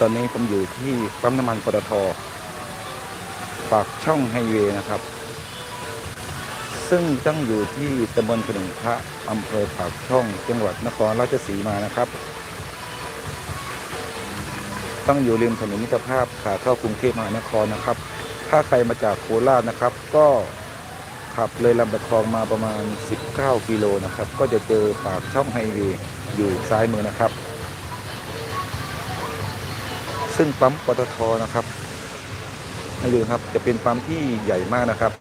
ตอนนี้ผมอยู่ที่ปั๊มน้ำมันปตทปากช่องไฮเวย์นะครับ ซึ่งตั้งอยู่ที่ตำบลขนงพระอำเภอปากช่อง จังหวัดนครราชสีมานะครับ ตั้งอยู่ริมถนนมิตรภาพขาเข้ากรุงเทพมหานครนะครับ ถ้าใครมาจากโคราชนะครับ ก็ขับเลยลำตะคองมาประมาณ 19 กิโลนะครับ ก็จะเจอปากช่องไฮเวย์อยู่ซ้ายมือนะครับ ซึ่งปั๊มปตทนะครับให้ดูครับ จะเป็นปั๊มที่ใหญ่มากนะครับ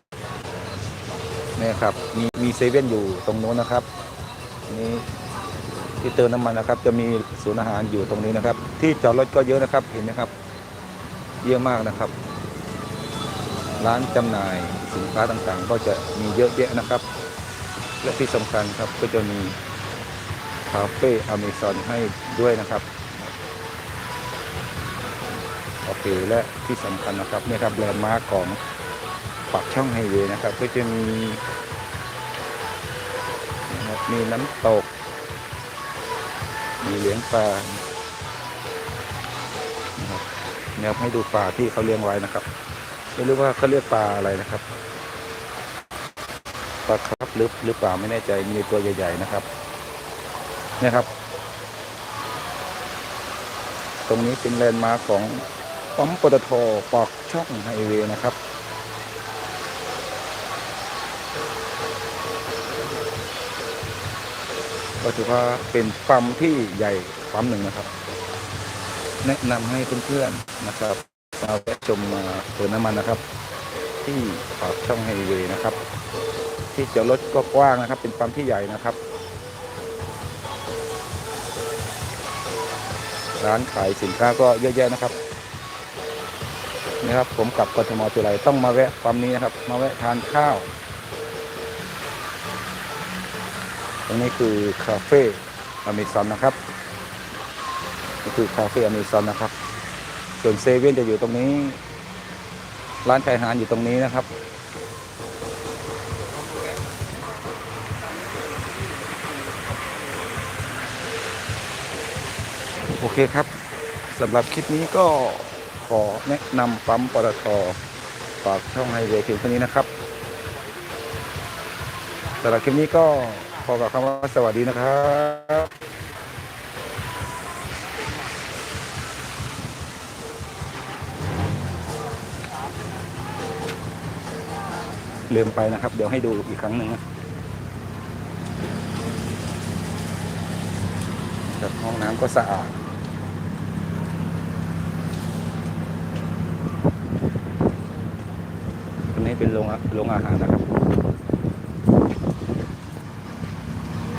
นี่ครับมีมีเซเว่นอยู่ตรงโน้นนะครับนี่ที่เติมน้ำมันนะครับ จะมีศูนย์อาหารอยู่ตรงนี้นะครับ ที่จอดรถก็เยอะนะครับเห็นไหมครับ เยอะมากนะครับ ร้านจำหน่ายสินค้าต่างๆ ก็จะมีเยอะแยะนะครับ และที่สำคัญครับก็จะมีคาเฟ่อเมซอนให้ด้วยนะครับ เคและที่สำคัญนะครับนี่ครับแลนด์มาร์กของปากช่องไฮเวย์นะครับ ก็จะมีนะครับมีน้ำตก มีเลี้ยงปลานะครับเนี่ยให้ดูปลาที่เขาเลี้ยงไว้นะครับไม่รู้ว่าเขาเรียกปลาอะไรนะครับปลาครับหรือหรือเปล่าไม่แน่ใจมีตัวใหญ่ๆนะครับเนี่ยครับ ตรงนี้เป็นแลนด์มาร์กของ ปั๊มปตทปากช่องไฮเวย์นะครับ ก็ถือว่าเป็นปั๊มที่ใหญ่ปั๊มหนึ่งนะครับ แนะนำให้เพื่อนๆนะครับมาแวะชมมาเติมน้ำมันนะครับ ที่ปากช่องไฮเวย์นะครับ ที่จอดรถก็กว้างนะครับ เป็นปั๊มที่ใหญ่นะครับร้านขายสินค้าก็เยอะแยะนะครับ นะครับ ผมกลับกทมจุไรต้องมาแวะปั๊มนี้นะครับ มาแวะทานข้าวตรงนี้คือคาเฟ่อเมซอนนะครับนี่คือคาเฟ่อเมซอนนะครับ ส่วนเซเว่นจะอยู่ตรงนี้ ร้านขายอาหารอยู่ตรงนี้นะครับโอเคครับสำหรับคลิปนี้ก็ ขอแนะนำปั๊มปตทฝากช่องไฮเวย์เพียงเท่านี้นะครับสำหรับคลิปนี้ก็ขอกล่าวคำว่าสวัสดีนะครับลืมไปนะครับ เดี๋ยวให้ดูอีกครั้งหนึ่งนะครับห้องน้ำก็สะอาด รงนี้เป็นโรงโรงอาหารนะครับ